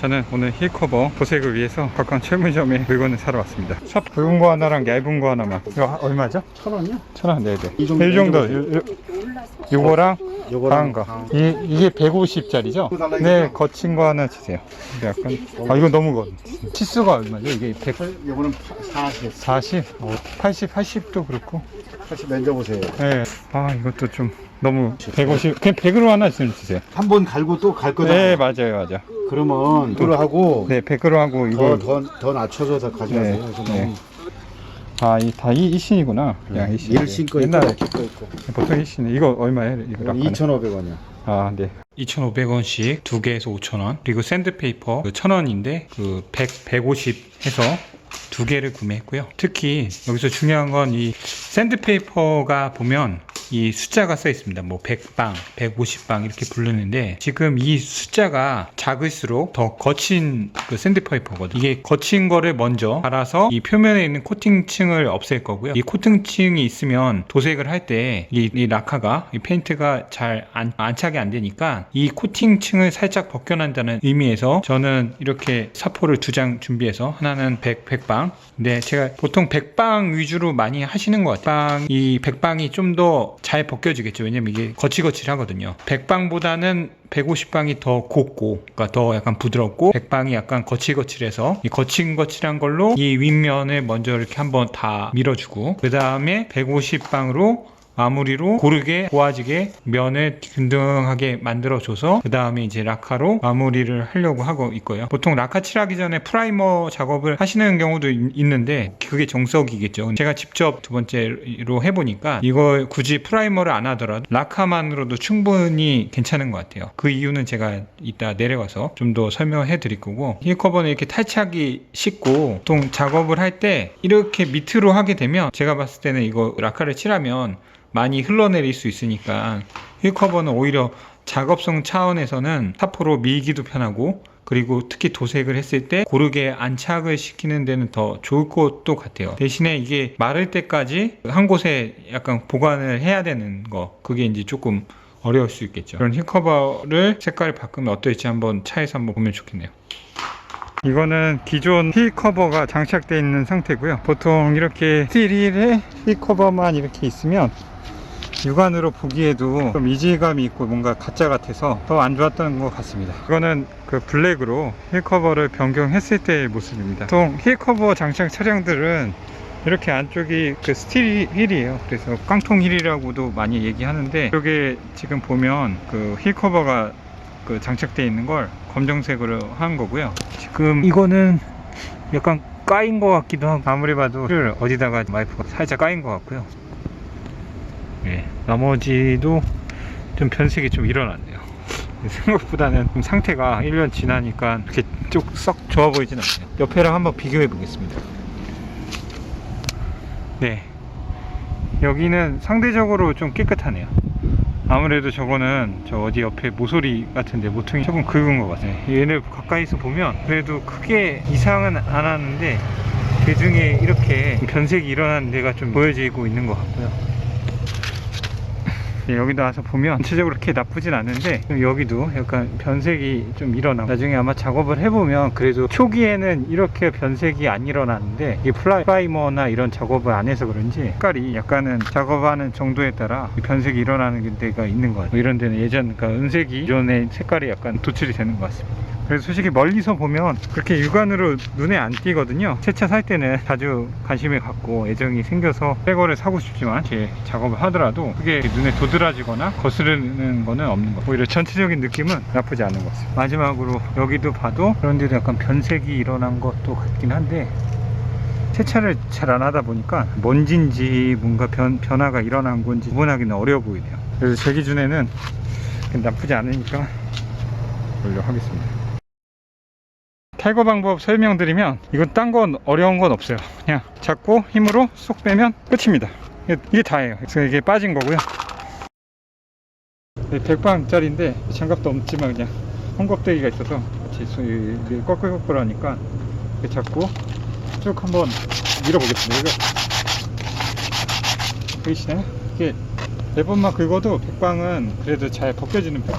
저는 오늘 힐커버 도색을 위해서 가까운 철물점에 물건을 사러 왔습니다. 샵 굵은 거 하나랑 얇은 거 하나만. 이거 얼마죠? 천 원이요? 천 원, 네네. 이 정도, 이 정도. 이 요- 요- 요거랑 강한 거. 강. 이, 이게 150짜리죠? 달라요, 네? 거친 거 하나 주세요. 근데 약간, 아, 이거 너무 거. 치수가 얼마죠? 이게 100, 요거는 40. 40? 어, 80, 80도 그렇고. 다시 만져보세요. 네. 아, 이것도 좀 너무 150, 그냥 100으로 하나 좀 주세요. 한 번 갈고 또 갈 거다. 네, 맞아요, 맞아. 그러면 그로 하고 네, 100으로 하고 이거. 더, 더, 더 낮춰서 더 가져가세요. 네, 그래서 네. 너무 아, 이, 다 이, 이 신이구나. 그냥 이 신. 일신 거 있고 옛날에 럭키 거 있고. 보통 이 신이. 이거 얼마예요? 이거 라카는? 2,500원이요. 아, 네. 2,500원씩 두 개에서 5,000원. 그리고 샌드페이퍼 그 1,000원인데 그 100, 150 해서 두 개를 구매했고요. 특히 여기서 중요한 건 이 샌드페이퍼가 보면 이 숫자가 써 있습니다. 뭐 100방, 150방 이렇게 부르는데 지금 이 숫자가 작을수록 더 거친 그 샌드페이퍼거든요. 이게 거친 거를 먼저 갈아서 이 표면에 있는 코팅층을 없앨 거고요. 이 코팅층이 있으면 도색을 할 때이이 라카가 이 페인트가 잘 안, 안착이 안 되니까 이 코팅층을 살짝 벗겨난다는 의미에서 저는 이렇게 사포를 두 장 준비해서 하나는 100, 100방 근데 제가 보통 100방 위주로 많이 하시는 것 같아요. 빵, 이 100방이 좀 더 잘 벗겨지겠죠. 왜냐면 이게 거칠거칠하거든요. 100방보다는 150방이 더 곱고, 그러니까 더 약간 부드럽고, 100방이 약간 거칠거칠해서 이 거칠거칠한 걸로 이 윗면을 먼저 이렇게 한번 다 밀어주고, 그 다음에 150방으로 마무리로 고르게 고와지게 면을 균등하게 만들어줘서 그 다음에 이제 라카로 마무리를 하려고 하고 있고요. 보통 라카 칠하기 전에 프라이머 작업을 하시는 경우도 있- 있는데 그게 정석이겠죠. 제가 직접 두 번째로 해보니까 이거 굳이 프라이머를 안 하더라도 라카만으로도 충분히 괜찮은 것 같아요. 그 이유는 제가 이따 내려가서 좀 더 설명해 드릴 거고 힐 커버는 이렇게 탈착이 쉽고 보통 작업을 할 때 이렇게 밑으로 하게 되면 제가 봤을 때는 이거 라카를 칠하면 많이 흘러내릴 수 있으니까 힐 커버는 오히려 작업성 차원에서는 사포로 밀기도 편하고 그리고 특히 도색을 했을 때 고르게 안착을 시키는 데는 더 좋을 것도 같아요. 대신에 이게 마를 때까지 한 곳에 약간 보관을 해야 되는 거 그게 이제 조금 어려울 수 있겠죠. 그런 힐 커버를 색깔을 바꾸면 어떨지 한번 차에서 한번 보면 좋겠네요. 이거는 기존 힐 커버가 장착되어 있는 상태고요. 보통 이렇게 스틸 힐에 힐 커버만 이렇게 있으면 육안으로 보기에도 좀 이질감이 있고 뭔가 가짜 같아서 더 안 좋았던 것 같습니다. 이거는 그 블랙으로 힐 커버를 변경했을 때의 모습입니다. 보통 힐 커버 장착 차량들은 이렇게 안쪽이 그 스틸 힐이에요. 그래서 깡통 힐이라고도 많이 얘기하는데 여기 지금 보면 그힐 커버가 그 장착되어 있는 걸 검정색으로 한 거고요. 지금 이거는 약간 까인 것 같기도 하고 아무리 봐도 를 어디다가 와이프가 살짝 까인 것 같고요. 예, 나머지도 좀 변색이 좀 일어났네요. 생각보다는 좀 상태가 1년 지나니까 이렇게 쭉 썩 좋아 보이진 않네요. 옆에랑 한번 비교해 보겠습니다. 네. 여기는 상대적으로 좀 깨끗하네요. 아무래도 저거는 저 어디 옆에 모서리 같은데 모퉁이 조금 긁은 것 같아요. 얘를 가까이서 보면 그래도 크게 이상은 안 하는데 그 중에 이렇게 변색이 일어나는 데가 좀 보여지고 있는 것 같고요. 네, 여기다 와서 보면 전체적으로 그렇게 나쁘진 않은데 좀 여기도 약간 변색이 좀 일어나. 나중에 아마 작업을 해보면 그래도 초기에는 이렇게 변색이 안 일어나는데 이 플라이- 프라이머나 이런 작업을 안 해서 그런지 색깔이 약간은 작업하는 정도에 따라 이 변색이 일어나는 데가 있는 것 같아요. 뭐 이런 데는 예전 그러니까 은색이 이전에 색깔이 약간 도출이 되는 것 같습니다. 그래서 솔직히 멀리서 보면 그렇게 육안으로 눈에 안 띄거든요. 새 차 살 때는 자주 관심을 갖고 애정이 생겨서 새 거를 사고 싶지만 제 작업을 하더라도 그게 눈에 도드 라지거나 거스르는 거는 없는 것 오히려 전체적인 느낌은 나쁘지 않은 것 같습니다. 마지막으로 여기도 봐도 그런 데도 약간 변색이 일어난 것도 같긴 한데 세차를 잘 안 하다 보니까 먼지인지 뭔가 변, 변화가 일어난 건지 구분하기는 어려워 보이네요. 그래서 제 기준에는 나쁘지 않으니까 올려 하겠습니다. 탈거 방법 설명드리면 이건 딴 건 어려운 건 없어요. 그냥 잡고 힘으로 쏙 빼면 끝입니다. 이게- 이게 다예요. 그래서 이게 빠진 거고요 100방짜리인데 장갑도 없지만 그냥 헝겊대기가 있어서 거꾸거꾸로 하니까 이렇게 잡고 쭉 한번 밀어보겠습니다. 이거. 보이시나요? 이게 네 번만 긁어도 백방은 그래도 잘 벗겨지는 편.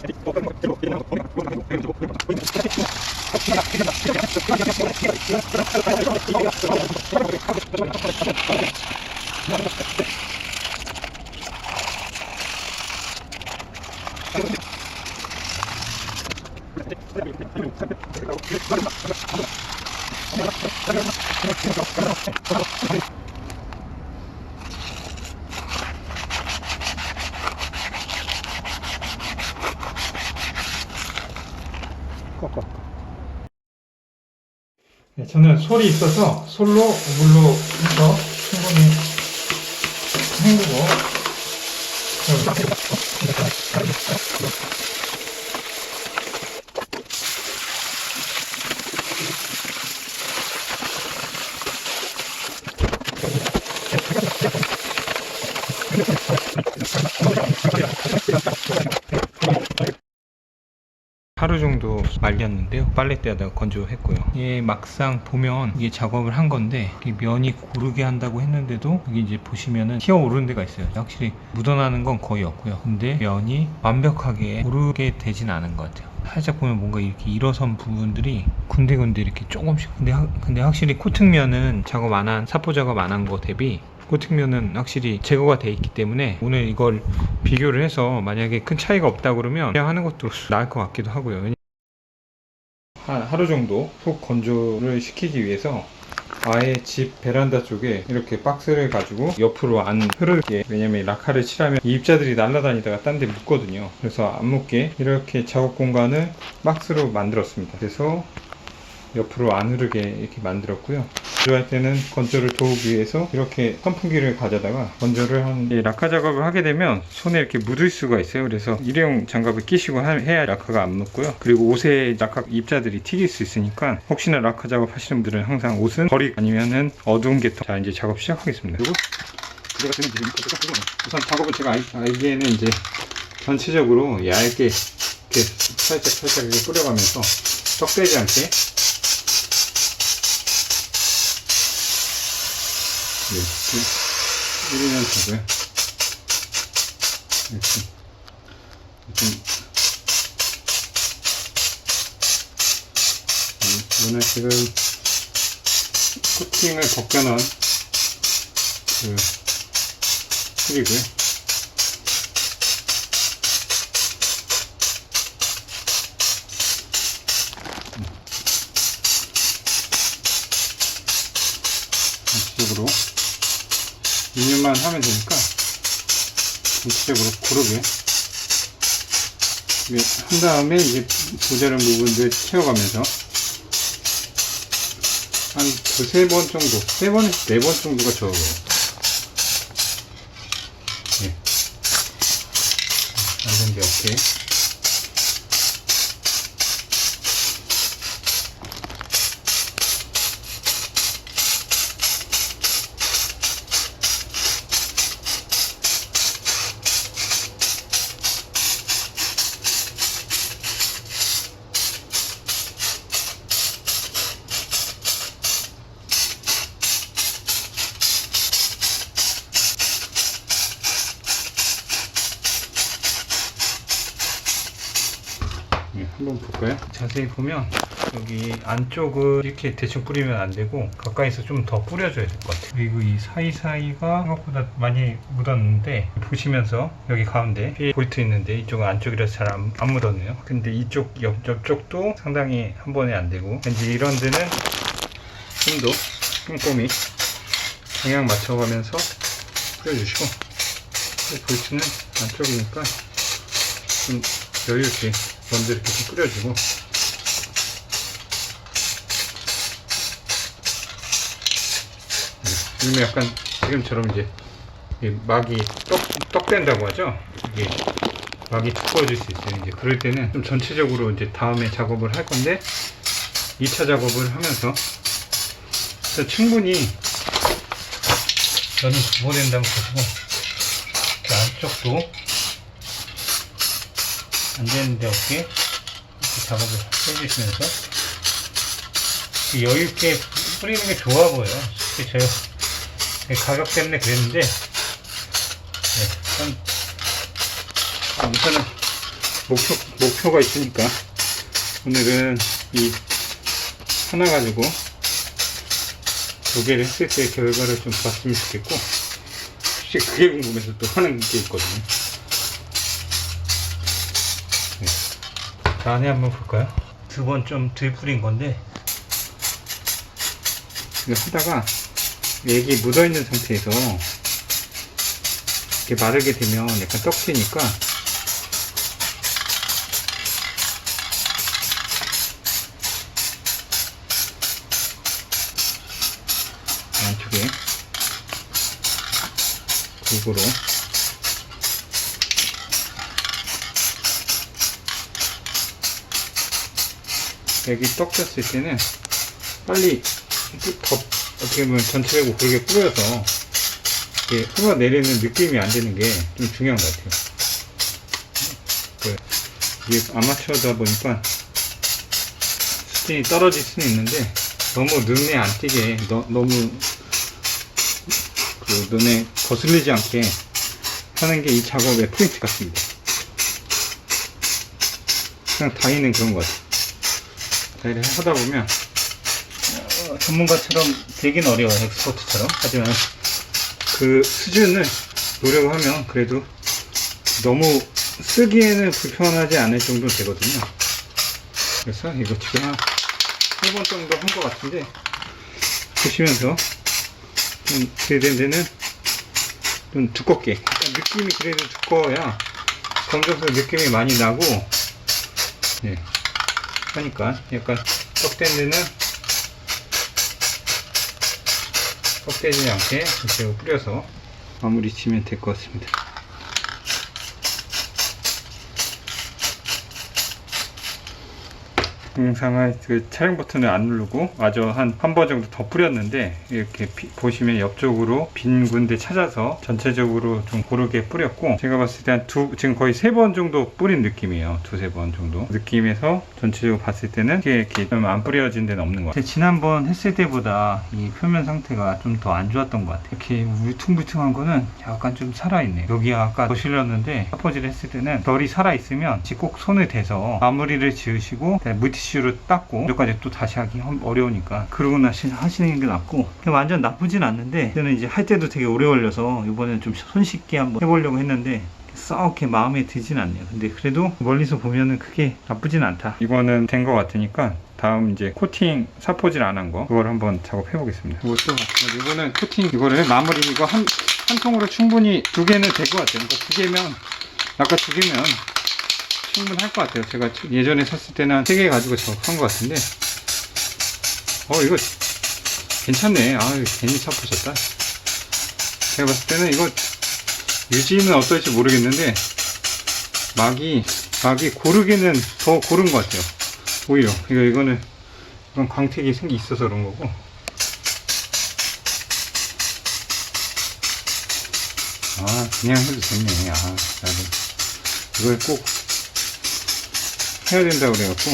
꺾어. 네, 저는 솔이 있어서 솔로 오물로 해서 충분히 헹구고 하루 정도 말렸는데요. 빨래대에다가 건조했고요. 이게 막상 보면 이게 작업을 한 건데 면이 고르게 한다고 했는데도 여기 이제 보시면은 튀어 오르는 데가 있어요. 확실히 묻어나는 건 거의 없고요. 근데 면이 완벽하게 고르게 되진 않은 것 같아요. 살짝 보면 뭔가 이렇게 일어선 부분들이 군데군데 이렇게 조금씩 근데, 하- 근데 확실히 코팅면은 작업 안 한 사포 작업 안 한 거 대비 코팅면은 확실히 제거가 돼 있기 때문에 오늘 이걸 비교를 해서 만약에 큰 차이가 없다 그러면 그냥 하는 것도 나을 것 같기도 하고요. 한 하루 정도 푹 건조를 시키기 위해서 아예 집 베란다 쪽에 이렇게 박스를 가지고 옆으로 안 흐르게. 왜냐면 라카를 칠하면 이 입자들이 날아다니다가 딴 데 묻거든요. 그래서 안 묻게 이렇게 작업 공간을 박스로 만들었습니다. 그래서 옆으로 안 흐르게 이렇게 만들었고요 건조할 때는 건조를 도우기 위해서 이렇게 선풍기를 가져다가 건조를 한이 라카 작업을 하게 되면 손에 이렇게 묻을 수가 있어요. 그래서 일회용 장갑을 끼시고 하- 해야 라카가 안 묻고요. 그리고 옷에 라카 입자들이 튀길 수 있으니까 혹시나 라카 작업 하시는 분들은 항상 옷은 버리 아니면은 어두운 계통. 자 이제 작업 시작하겠습니다. 그리고 제가 지금 이제 우선 작업을 제가 알- 알기에는 이제 전체적으로 얇게 이렇게 살짝 살짝 이렇게 뿌려가면서 떡대지 않게 이렇게 뿌리면 되고요. 이렇게 좀 음, 이거는 지금 코팅을 벗겨놓은 그 풀이고요. 유념만 하면 되니까 전체적으로 고르게. 한 다음에 이제 모자란 부분들 채워가면서 한 두세 번 정도 세 번, 네번 정도가 적어요. 네. 완전 게 오케 이 네, 한번 볼까요? 자세히 보면 여기 안쪽을 이렇게 대충 뿌리면 안 되고 가까이서 좀 더 뿌려줘야 될 것 같아요. 그리고 이 사이사이가 생각보다 많이 묻었는데 보시면서 여기 가운데 필 볼트 있는데 이쪽은 안쪽이라서 잘안 묻었네요. 근데 이쪽 옆, 옆쪽도 상당히 한 번에 안 되고 왠지 이런 데는 좀 더 꼼꼼히 방향 맞춰가면서 뿌려주시고 이 볼트는 안쪽이니까 좀 여유 있게 먼저 이렇게 좀 뿌려주고. 네, 지금 약간 지금처럼 이제 이 막이 떡, 떡 된다고 하죠? 이게 막이 두꺼워질 수 있어요. 이제 그럴 때는 좀 전체적으로 이제 다음에 작업을 할 건데 2차 작업을 하면서 그래서 충분히 면이 구보된다고 보시고 그 안쪽도 안 되는데 없게 이렇게 작업을 해주시면서 그 여유 있게 뿌리는 게 좋아 보여요. 제가 가격 때문에 그랬는데 네, 일단 우선은 목표 목표가 있으니까 오늘은 이 하나 가지고 두 개를 했을 때 결과를 좀 봤으면 좋겠고 혹시 그게 궁금해서 또 하는 게 있거든요. 안에 한번 볼까요? 두 번 좀 덜 뿌린 건데 이거 하다가 액이 묻어있는 상태에서 이렇게 마르게 되면 약간 떡지니까 안쪽에 골고루 여기 떡 졌을 때는 빨리 덮 어떻게 보면 전체적으로 그렇게 뿌려서 이렇게 흘러내리는 느낌이 안 되는 게 좀 중요한 것 같아요. 그, 이게 아마추어다 보니까 수준이 떨어질 수는 있는데 너무 눈에 안 띄게 너, 너무 그 눈에 거슬리지 않게 하는 게 이 작업의 포인트 같습니다. 그냥 다이는 그런 것 같아요. 다이를 하다 보면 어, 전문가처럼 되긴 어려워요. 엑스퍼트처럼. 하지만 그 수준을 노력을 하면 그래도 너무 쓰기에는 불편하지 않을 정도 되거든요. 그래서 이거 지금 한세번 정도 한 것 같은데 보시면서 좀 데는 좀 두껍게 느낌이 그래도 두꺼워야 검정색 느낌이 많이 나고 네. 하니까 약간 떡된 데는 떡되지 않게 이렇게 뿌려서 마무리 치면 될 것 같습니다. 영상을 그 촬영 버튼을 안 누르고 마저 한 한 번 정도 더 뿌렸는데 이렇게 비- 보시면 옆쪽으로 빈 군데 찾아서 전체적으로 좀 고르게 뿌렸고 제가 봤을 때 한 두 지금 거의 세 번 정도 뿌린 느낌이에요. 두세 번 정도. 느낌에서 전체적으로 봤을 때는 이렇게, 좀안 뿌려진 데는 없는 것 같아요. 지난번 했을 때보다 이 표면 상태가 좀 더 안 좋았던 것 같아요. 이렇게 울퉁불퉁한 거는 약간 좀 살아있네요. 여기 아까 거실렸는데 사포질 했을 때는 결이 살아있으면 꼭 손을 대서 마무리를 지으시고 그다음에 물티슈로 닦고 여기까지 또 다시 하기 험- 어려우니까 그러고 나시 하시는 게 낫고 완전 나쁘진 않는데 저는 이제 할 때도 되게 오래 걸려서 이번엔 좀 손쉽게 한번 해보려고 했는데 썩 이렇게 마음에 들진 않네요. 근데 그래도 멀리서 보면은 크게 나쁘진 않다. 이거는 된 것 같으니까 다음 이제 코팅 사포질 안 한 거 그걸 한번 작업해 보겠습니다. 이것도 이거는 코팅 이거를 마무리 이거 한, 한 통으로 충분히 두 개는 될 것 같아요. 그러니까 두 개면 아까 두 개면 충분할 것 같아요. 제가 예전에 샀을 때는 한세개 가지고 작업한 것 같은데. 어 이거 괜찮네. 아 괜히 사포졌다. 제가 봤을 때는 이거 유지는 어떨지 모르겠는데 막이 막이 고르기는 더 고른 것 같아요. 오히려. 이거 이거는 이건 광택이 생기 있어서 그런 거고. 아 그냥 해도 됐네. 아 나도 이걸 꼭 해야 된다고 그래갖고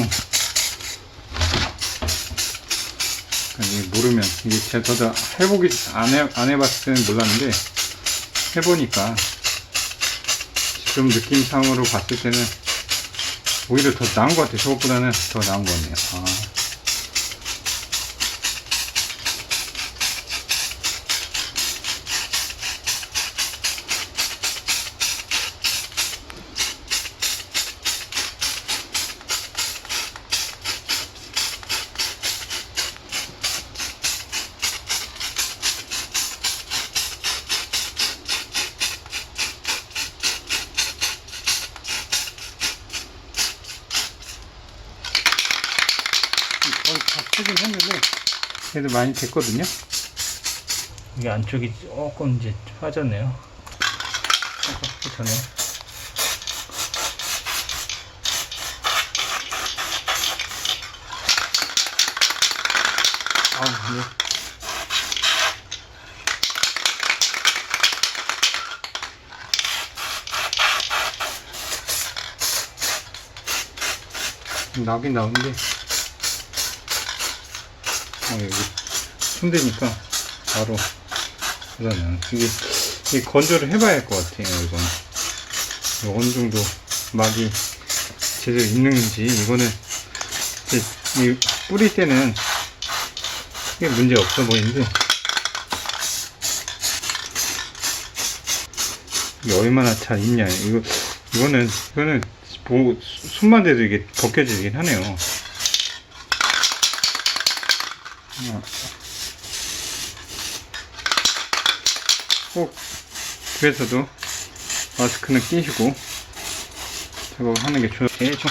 아니 모르면 이게 제가 저도 해보기 안, 해, 안 해봤을 때는 몰랐는데 해보니까 지금 느낌상으로 봤을 때는 오히려 더 나은 것 같아요. 저것보다는 더 나은 것 같네요. 아. 쓰긴 했는데 그래도 많이 됐거든요. 이게 안쪽이 조금 이제 빠졌네요. 그 전에 아, 네. 나긴 나오는데 어, 여기 손대니까 바로 그러면 이게, 이게 건조를 해봐야 할 것 같아요 이건. 어느 정도 막이 제대로 있는지 이거는 이 뿌릴 때는 이게 문제 없어 보이는데 이게 얼마나 잘 있냐. 이거 이거는 이거는 보, 손만 대도 이게 벗겨지긴 하네요 어. 꼭 집에서도 마스크는 끼시고 작업을 하는 게 좋, 예, 좋.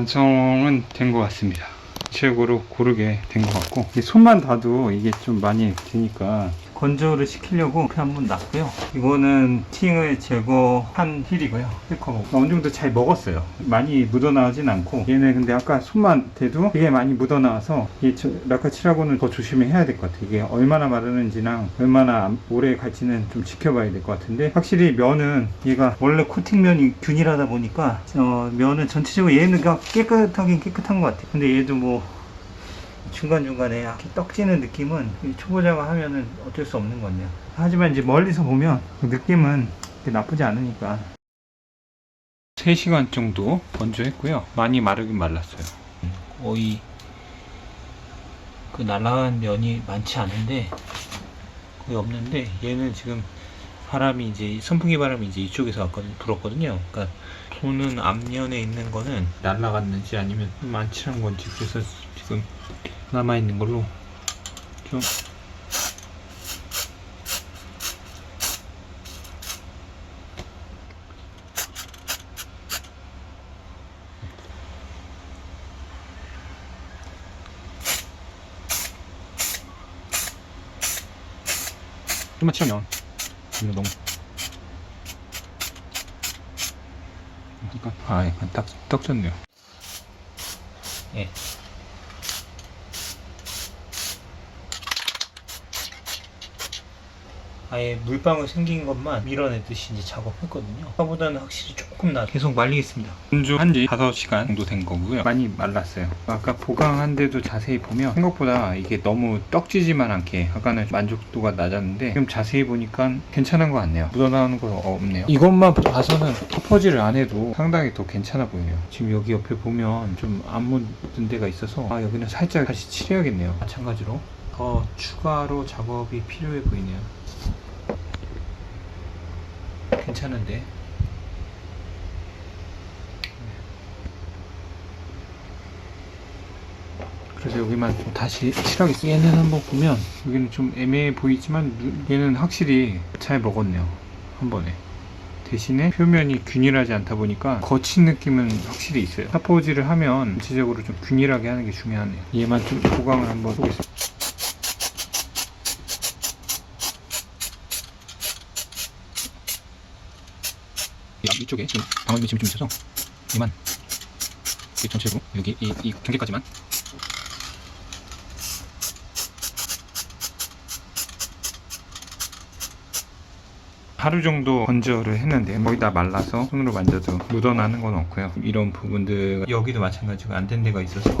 완성은 된 것 같습니다. 최고로 고르게 된 것 같고 이 손만 닿아도 이게 좀 많이 되니까 건조를 시키려고 이렇게 한번 놨고요. 이거는 팅을 제거한 힐이고요. 스티커가 어느 정도 잘 먹었어요. 많이 묻어나오진 않고 얘는 근데 아까 손만 대도 되게 많이 묻어나와서 이 저- 라카칠하고는 더 조심해야 될 것 같아요. 이게 얼마나 마르는지랑 얼마나 오래 갈지는 좀 지켜봐야 될 것 같은데 확실히 면은 얘가 원래 코팅면이 균일하다 보니까 어, 면은 전체적으로 얘는 깨끗하긴 깨끗한 것 같아요. 근데 얘도 뭐 중간중간에 이렇게 떡지는 느낌은 이 초보자가 하면은 어쩔 수 없는 건데요. 하지만 이제 멀리서 보면 그 느낌은 그렇게 나쁘지 않으니까. 3시간 정도 건조했고요. 많이 마르긴 말랐어요. 거의 그 날아간 면이 많지 않은데 거의 없는데 얘는 지금 바람이 이제 선풍기 바람이 이제 이쪽에서 왔거든 불었거든요. 그러니까 손은 앞면에 있는 거는 날아갔는지 아니면 많지 않은 건지 그래서 지금 남아 있는 걸로. 좀. 좀만 치면 이거 너무. 그러니까. 아 약간 딱 떡졌네요. 예. 아예 물방울 생긴 것만 밀어내듯이 이제 작업했거든요. 아까보다는 확실히 조금 나. 계속 말리겠습니다. 건조한 지 5시간 정도 된 거고요. 많이 말랐어요. 아까 보강한 데도 자세히 보면 생각보다 이게 너무 떡지지만 않게 아까는 만족도가 낮았는데 지금 자세히 보니까 괜찮은 것 같네요. 묻어나오는 거 없네요. 이것만 봐서는 터퍼지를 안 해도 상당히 더 괜찮아 보여요. 지금 여기 옆에 보면 좀 안 묻은 데가 있어서 아 여기는 살짝 다시 칠해야겠네요. 마찬가지로 더 추가로 작업이 필요해 보이네요. 괜찮은데 그래서 여기만 좀 다시 칠하겠습니다. 얘는 한번 보면 여기는 좀 애매해 보이지만 누- 얘는 확실히 잘 먹었네요. 한 번에. 대신에 표면이 균일하지 않다 보니까 거친 느낌은 확실히 있어요. 타포지를 하면 전체적으로 좀 균일하게 하는 게 중요하네요. 얘만 좀 보강을 한번 해보겠습니다. 이- 이쪽에 지금 방울이 지금 좀 있어서 얘만 이 전체로 여기 이, 이 경계까지만 하루 정도 건조를 했는데 거의 다 말라서 손으로 만져도 묻어나는 건 없고요. 이런 부분들 여기도 마찬가지고 안 된 데가 있어서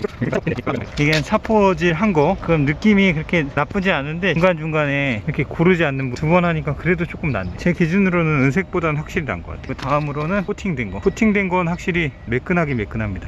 이게 사포질 한 거. 그럼 느낌이 그렇게 나쁘지 않은데 중간중간에 이렇게 고르지 않는 두 번 하니까 그래도 조금 낫네. 제 기준으로는 은색보다는 확실히 난 것 같아요. 그 다음으로는 코팅된 거. 코팅된 건 확실히 매끈하기 매끈합니다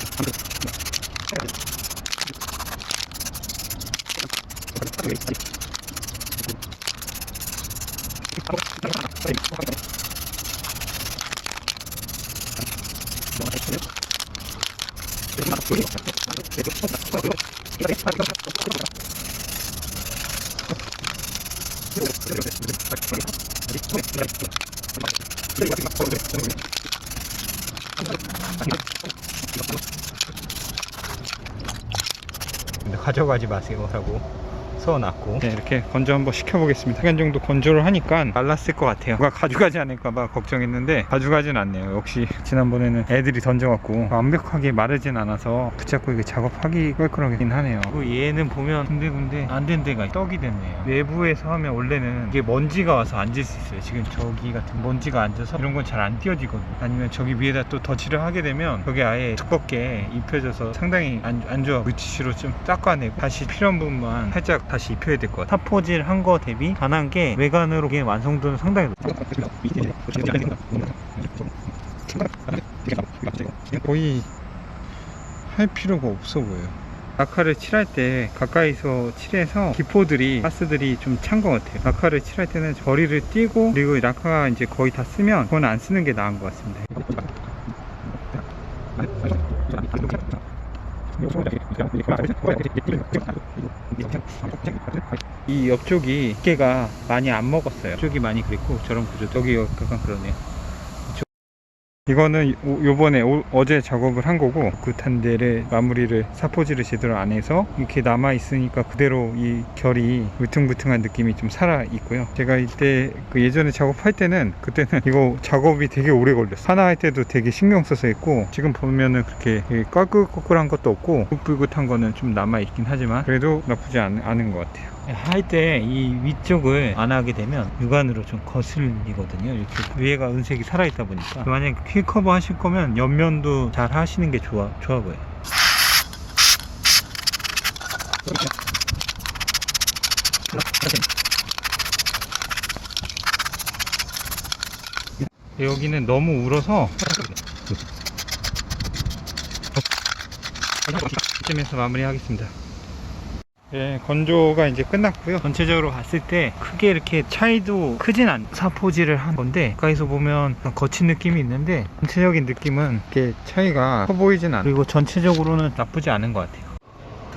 가져가지 마세요 라고 써놨고. 네, 이렇게 건조 한번 시켜보겠습니다. 시간 정도 건조를 하니까 말랐을 것 같아요. 누가 가져가지 않을까봐 걱정했는데 가져가진 않네요. 역시 지난번에는 애들이 던져갖고 완벽하게 마르진 않아서 붙잡고 이게 작업하기 껄끄러긴 하네요. 얘는 보면 군데군데 안 된 데가 떡이 됐네요. 외부에서 하면 원래는 이게 먼지가 와서 앉을 수 있어요. 지금 저기 같은 먼지가 앉아서 이런 건 잘 안 띄어지거든요. 아니면 저기 위에다 또 덧칠을 하게 되면 저게 아예 두껍게 입혀져서 상당히 안, 안 좋아. 물티슈로 좀 닦아내고 다시 필요한 부분만 살짝 다시 입혀야 될 것 같아요. 타포질 한 거 대비 단한 게 외관으로 이게 완성도는 상당히 높아요 거의 할 필요가 없어 보여요. 라카를 칠할 때 가까이서 칠해서 기포들이 가스들이 좀 찬 것 같아요. 라카를 칠할 때는 저리를 띄고 그리고 라카가 이제 거의 다 쓰면 그건 안 쓰는 게 나은 것 같습니다 이 옆쪽이 두께가 많이 안 먹었어요. 쪽이 많이 그랬고 저런 구조 여기 약간 그러네요 이거는 오- 요번에 오- 어제 작업을 한 거고 끝한 데를 마무리를 사포질을 제대로 안 해서 이렇게 남아 있으니까 그대로 이 결이 울퉁불퉁한 느낌이 좀 살아 있고요. 제가 이때 그 예전에 작업할 때는 그때는 이거 작업이 되게 오래 걸렸어 하나 할 때도 되게 신경 써서 했고 지금 보면은 그렇게 꺼끌꺼끌한 것도 없고 불긋불긋한 거는 좀 남아 있긴 하지만 그래도 나쁘지 않, 않은 것 같아요 할 때 이 위쪽을 안 하게 되면 육안으로 좀 거슬리거든요. 이렇게 위에가 은색이 살아있다 보니까 만약에 휠 커버 하실 거면 옆면도 잘 하시는 게 좋아 좋아 보여요. 여기는 너무 울어서 이쯤에서 마무리하겠습니다. 예, 건조가 이제 끝났고요. 전체적으로 봤을 때 크게 이렇게 차이도 크진 않. 사포질을 한 건데 가까이서 보면 거친 느낌이 있는데 전체적인 느낌은 이렇게 차이가 커 보이진 않아. 그리고 전체적으로는 나쁘지 않은 것 같아요.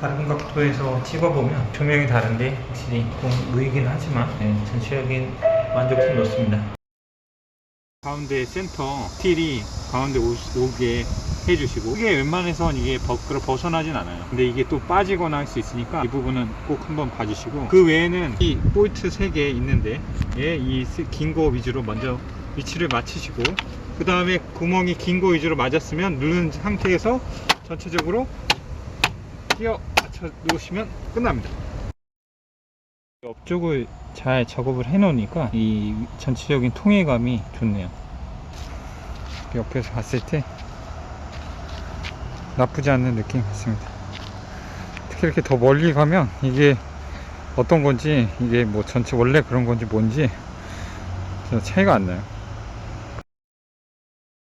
다른 각도에서 찍어보면 조명이 다른데 확실히 좀 무이긴 하지만 네, 전체적인 만족도 높습니다. 가운데 센터 스틸이 가운데 오, 오게 해주시고. 이게 웬만해선 이게 밖으로 벗어나진 않아요. 근데 이게 또 빠지거나 할 수 있으니까 이 부분은 꼭 한번 봐주시고. 그 외에는 이 볼트 3개 있는데 얘이긴 거 위주로 먼저 위치를 맞추시고 그 다음에 구멍이 긴 거 위주로 맞았으면 누른 상태에서 전체적으로 끼워 맞춰 놓으시면 끝납니다. 옆쪽을 잘 작업을 해 놓으니까 이 전체적인 통일감이 좋네요. 옆에서 봤을 때 나쁘지 않는 느낌 같습니다. 특히 이렇게 더 멀리 가면 이게 어떤 건지 이게 뭐 전체 원래 그런 건지 뭔지 차이가 안 나요